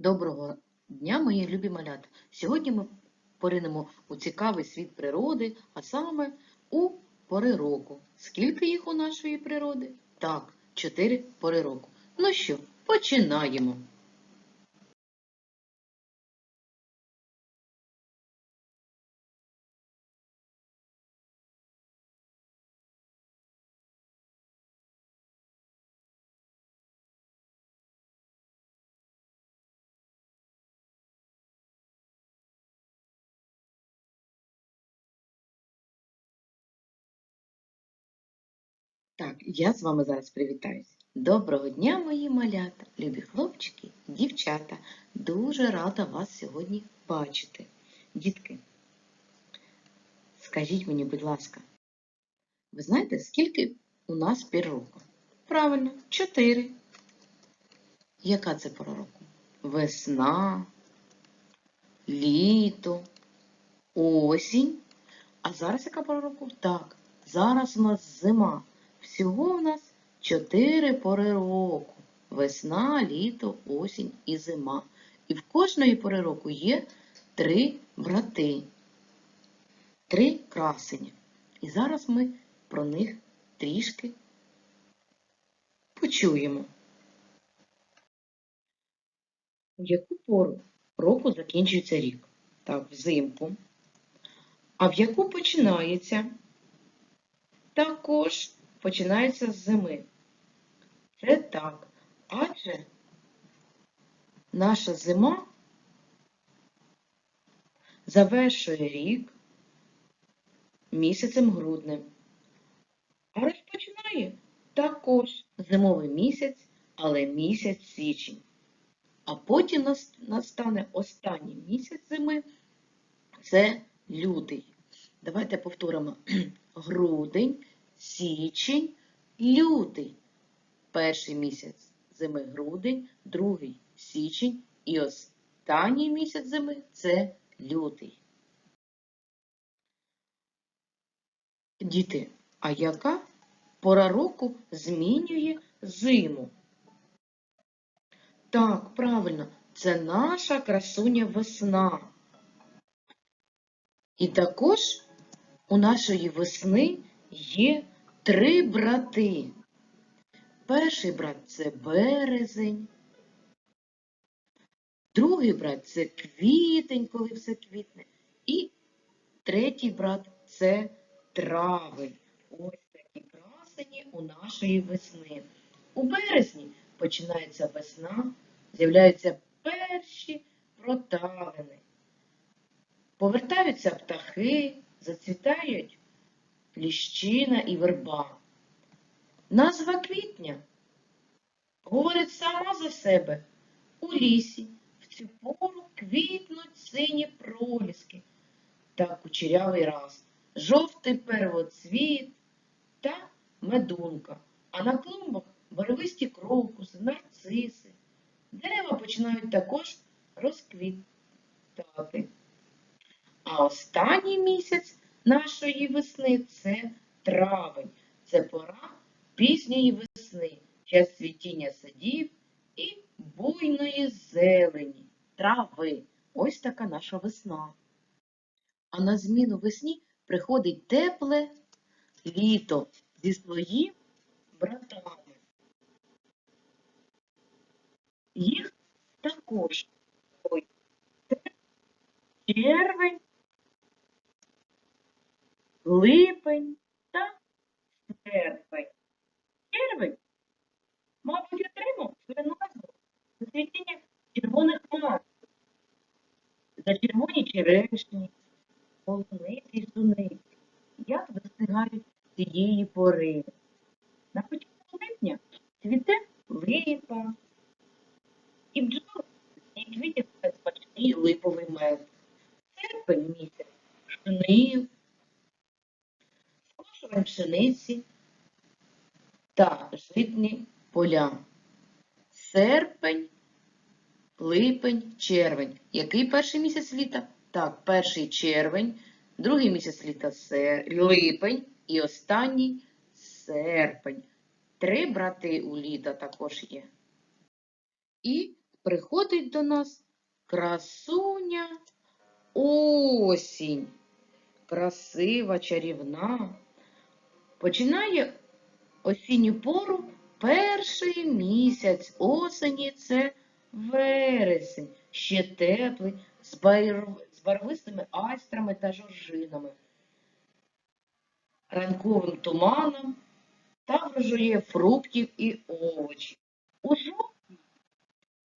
Доброго дня, мої любі малята! Сьогодні ми поринемо у цікавий світ природи, а саме у пори року. Скільки їх у нашої природи? Так, чотири пори року. Ну що, починаємо. Так, я з вами зараз привітаюсь. Доброго дня, мої малята, любі хлопчики, дівчата. Дуже рада вас сьогодні бачити. Дітки, скажіть мені, будь ласка, ви знаєте, скільки у нас пір року? Правильно, чотири. Яка це пора року? Весна, літо, осінь. А зараз яка пора року? Так, зараз у нас зима. Всього в нас чотири пори року. Весна, літо, осінь і зима. І в кожної пори року є три брати, три красені. І зараз ми про них трішки почуємо. У яку пору року закінчується рік? Так, взимку. А в яку починається? Також починається з зими. Це так. Адже наша зима завершує рік місяцем груднем. А розпочинає також зимовий місяць, але місяць січень. А потім настане останній місяць зими це лютий. Давайте повторимо грудень, січень, лютий. Перший місяць зими грудень, другий січень і останній місяць зими це лютий. Діти, а яка пора року змінює зиму? Так, правильно, це наша красуня весна. І також у нашої весни є три брати. Перший брат це березень, другий брат це квітень, коли все квітне, і третій брат це травень. Ось такі красені у нашої весни. У березні починається весна, з'являються перші проталини. Повертаються птахи, зацвітають ліщина і верба. Назва квітня говорить сама за себе. У лісі в цю пору квітнуть сині проліски та кучерявий раз, жовтий первоцвіт та медунка, а на клумбах барвисті крокуси, нарциси. Дерева починають також розквітати. А останній місяць нашої весни це травень. Це пора пізньої весни, час цвітіння садів і буйної зелені, трави. Ось така наша весна. А на зміну весні приходить тепле літо зі своїм братами. Їх також червень, липень та серпень. Червень, мабуть, отримав свою назву за цвітіння червоних мас, за червоні черешні, полуниці і суниці. Як достигають цієї пори? На початку липня цвіте липа, і бджоли і квітів смачний липовий мед. Серпень місяць жнив, скошувань пшениці та житні поля. Серпень, липень, червень. Який перший місяць літа? Так, перший червень, другий місяць літа сер- липень і останній серпень. Три брати у літа також є. І приходить до нас красуня осінь. Красива, чарівна. Починає осінню пору перший місяць осені це вересень, ще теплий, з, барвистими айстрами та жоржинами, ранковим туманом та врожає фруктів і овочів. У жовтні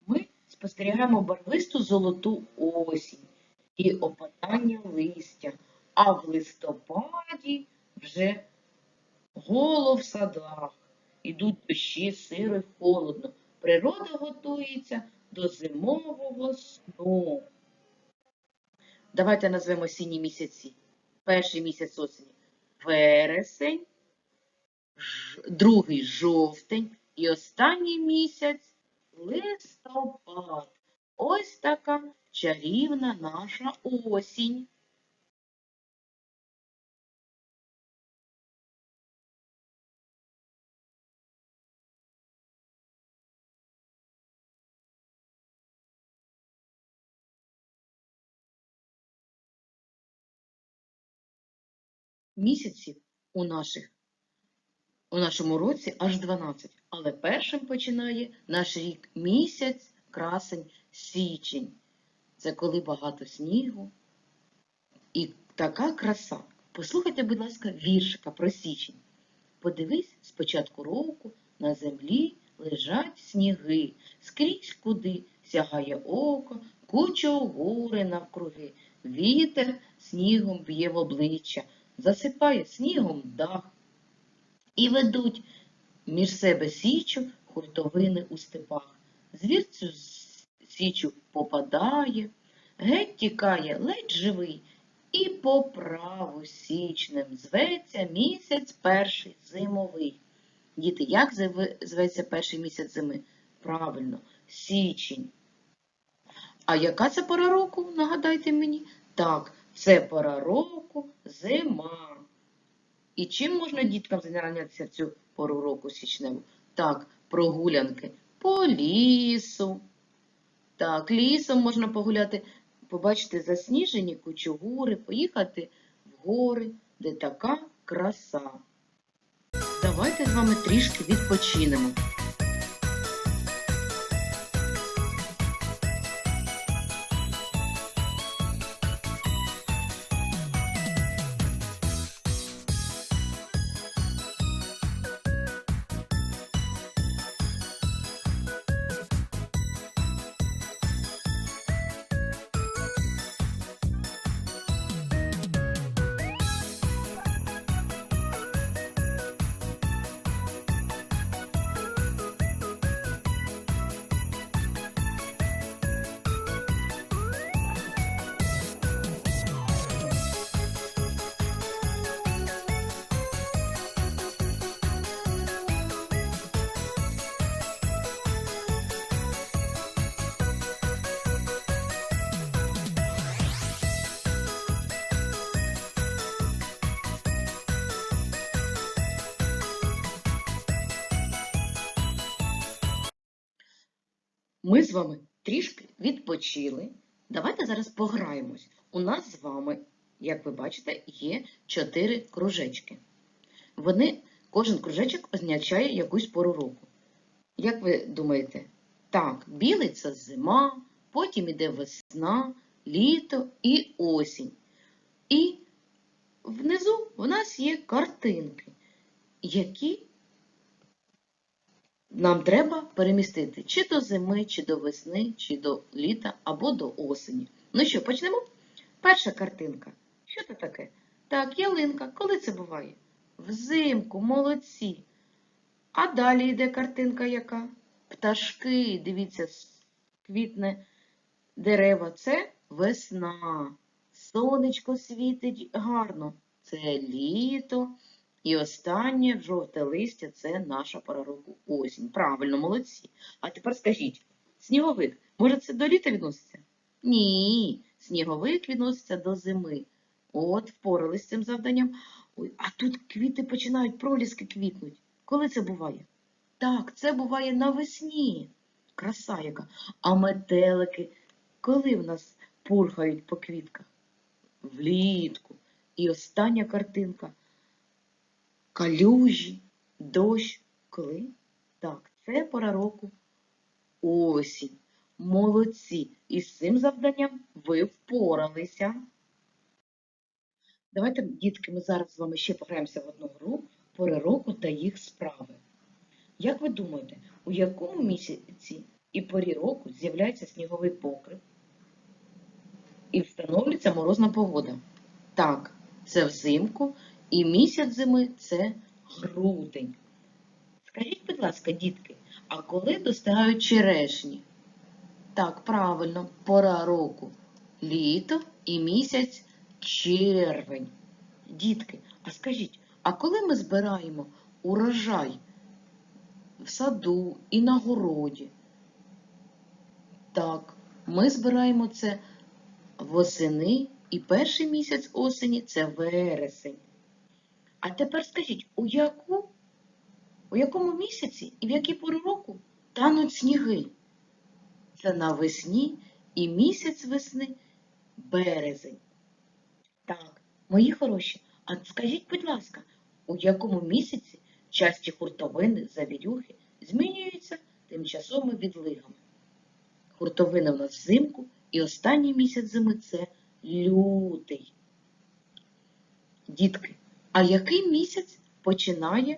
ми спостерігаємо барвисту золоту осінь і опадання листя, а в листопаді вже голо в садах. Ідуть дощі, сиро й холодно. Природа готується до зимового сну. Давайте назвемо осінні місяці. Перший місяць осені вересень, другий жовтень і останній місяць листопад. Ось така чарівна наша осінь. Місяців у наших у нашому році аж 12, але першим починає наш рік місяць, красень, січень. Це коли багато снігу і така краса. Послухайте, будь ласка, віршика про січень. Подивись з початку року на землі лежать сніги, скрізь куди сягає око, куча гори навкруги. Вітер снігом б'є в обличчя, засипає снігом дах. І ведуть між себе січу хуртовини у степах. Звір цю січу попадає, геть тікає ледь живий, і по праву січнем зветься місяць перший зимовий. Діти, як зветься перший місяць зими? Правильно, січень. А яка це пора року, нагадайте мені? Так, це пора року зима. І чим можна діткам зайнятися в цю пору року січневу? Так, прогулянки по лісу. Так, лісом можна погуляти, побачити засніжені кучугури, поїхати в гори, де така краса. Давайте з вами трішки відпочинемо. Ми з вами трішки відпочили. Давайте зараз пограємось. У нас з вами, як ви бачите, є чотири кружечки. Вони, кожен кружечок означає якусь пору року. Як ви думаєте? Так, білий це зима, потім іде весна, літо і осінь. І внизу в нас є картинки, які нам треба перемістити чи до зими, чи до весни, чи до літа, або до осені. Ну що, почнемо? Перша картинка. Що це таке? Так, ялинка. Коли це буває? Взимку, молодці. А далі йде картинка яка? Пташки, дивіться, квітне дерева. Це весна. Сонечко світить гарно. Це літо. І останнє жовте листя це наша пора року осінь. Правильно, молодці. А тепер скажіть, сніговик, може це до літа відноситься? Ні, сніговик відноситься до зими. От, впорались з цим завданням. Ой, а тут квіти починають проліски квітнуть. Коли це буває? Так, це буває навесні. краса яка. А метелики, коли в нас пурхають по квітках? Влітку. І остання картинка. Калюжі, дощ. Коли? Так, це пора року. Осінь. Молодці. І з цим завданням ви впоралися. Давайте, дітки, ми зараз з вами ще пограємося в одну гру пори року та їх справи. Як ви думаєте, у якому місяці і порі року з'являється сніговий покрив і встановлюється морозна погода? Так, це взимку, і місяць зими це грудень. Скажіть, будь ласка, дітки, а коли достигають черешні? Так, правильно, пора року. Літо і місяць червень. Дітки, а скажіть, а коли ми збираємо урожай в саду і на городі? Так, ми збираємо це восени і перший місяць осені це вересень. А тепер скажіть, у яку, у якому місяці і в якій пору року тануть сніги? Це навесні і місяць весни березень. Так, мої хороші, а скажіть, будь ласка, у якому місяці часті хуртовини, завірюхи змінюються тимчасовими відлигами? Хуртовина в нас взимку і останній місяць зими це лютий. Дітки, а який місяць починає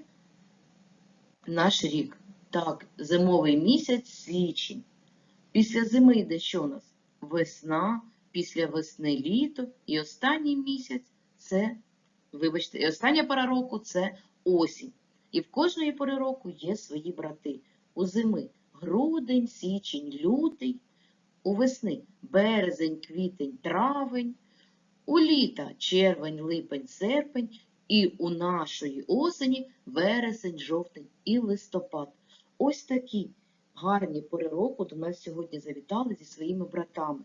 наш рік? Так, зимовий місяць січень. Після зими йде що у нас? Весна, після весни літо і останній місяць це, вибачте, і остання пора року це осінь. І в кожної пори року є свої брати. У зими грудень, січень, лютий, у весни березень, квітень, травень, у літа червень, липень, серпень, і у нашої осені вересень, жовтень і листопад. Ось такі гарні пори року до нас сьогодні завітали зі своїми братами.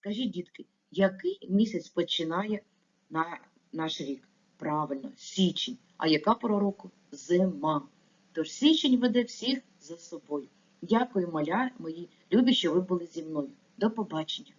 Скажіть, дітки, який місяць починає на наш рік? Правильно, січень. А яка пора року? Зима. Тож січень веде всіх за собою. Дякую, маля, мої любі, що ви були зі мною. До побачення.